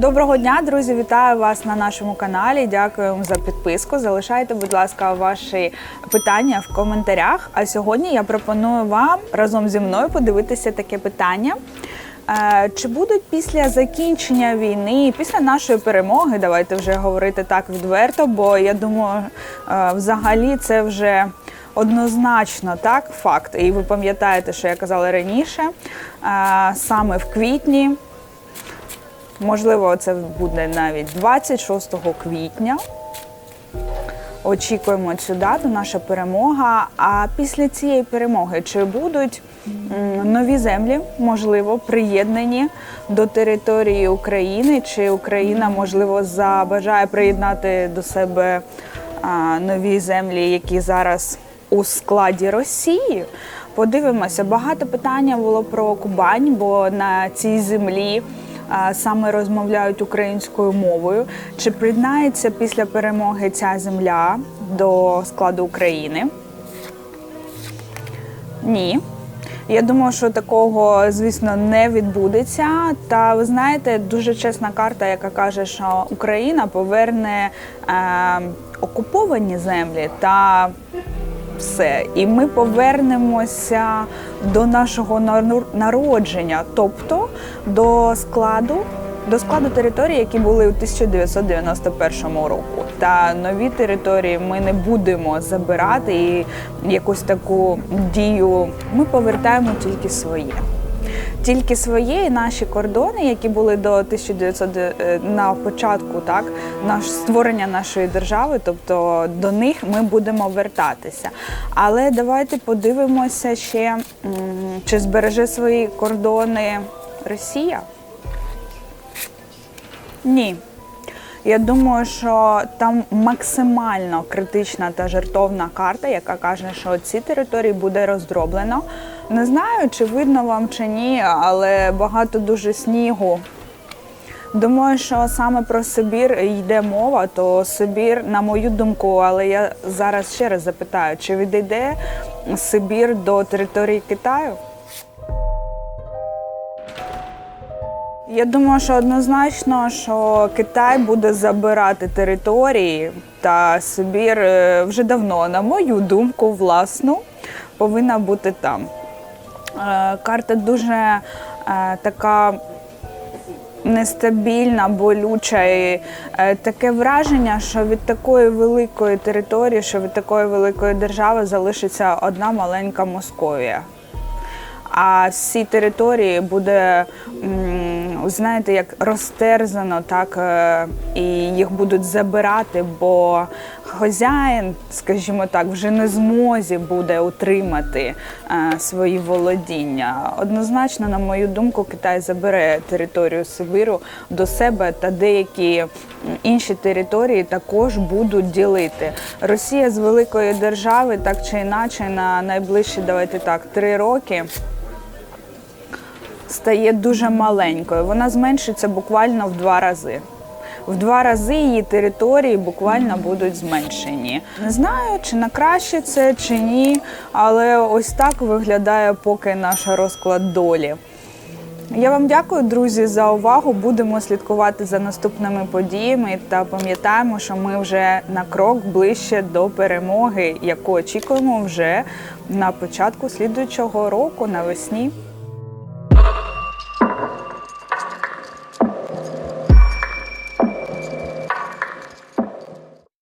Доброго дня, друзі! Вітаю вас на нашому каналі. Дякую за підписку. Залишайте, будь ласка, ваші питання в коментарях. А сьогодні я пропоную вам разом зі мною подивитися таке питання. Е, Чи будуть після закінчення війни, після нашої перемоги, давайте вже говорити так відверто, бо я думаю, е, взагалі це вже однозначно так, факт. І ви пам'ятаєте, що я казала раніше, е, саме в квітні Можливо, це буде навіть 26 квітня. Очікуємо цю дату, наша перемога. А після цієї перемоги чи будуть нові землі, можливо, приєднані до території України? Чи Україна, можливо, забажає приєднати до себе нові землі, які зараз у складі Росії? Подивимося, багато питання було про Кубань, бо на цій землі саме розмовляють українською мовою. Чи приєднається після перемоги ця земля до складу України? Ні. Я думаю, що такого, звісно, не відбудеться. Та ви знаєте, дуже чесна карта, яка каже, що Україна поверне е, окуповані землі та все. І ми повернемося до нашого народження, тобто до складу. До складу територій, які були у 1991 року, та нові території ми не будемо забирати і якусь таку дію. Ми повертаємо тільки своє. Тільки своє і наші кордони, які були до 1900 е, на початку, так наш створення нашої держави, тобто до них ми будемо вертатися. Але давайте подивимося ще, чи збереже свої кордони Росія. Ні. Я думаю, що там максимально критична та жертовна карта, яка каже, що ці території буде роздроблено. Не знаю, чи видно вам чи ні, але багато дуже снігу. Думаю, що саме про Сибір йде мова, то Сибір, на мою думку, але я зараз ще раз запитаю, чи відійде Сибір до території Китаю? Я думаю, що однозначно, що Китай буде забирати території, та Сибір е, вже давно, на мою думку, власну, повинна бути там. Е, Карта дуже е, така нестабільна, болюча і таке враження, що від такої великої території, що від такої великої держави залишиться одна маленька Московія. А всі території буде, знаєте, як розтерзано, так е, і їх будуть забирати, бо хазяїн, скажімо так, вже не змозі буде утримати е, свої володіння. Однозначно, на мою думку, Китай забере територію Сибиру до себе та деякі інші території також будуть ділити. Росія з великої держави, так чи інакше, на найближчі, давайте так, три роки стає дуже маленькою. Вона зменшиться буквально в два рази. В два рази її території буквально будуть зменшені. Не знаю, чи на краще це, чи ні, але ось так виглядає поки наш розклад долі. Я вам дякую, друзі, за увагу. Будемо слідкувати за наступними подіями та пам'ятаємо, що ми вже на крок ближче до перемоги, яку очікуємо вже на початку слідуючого року навесні.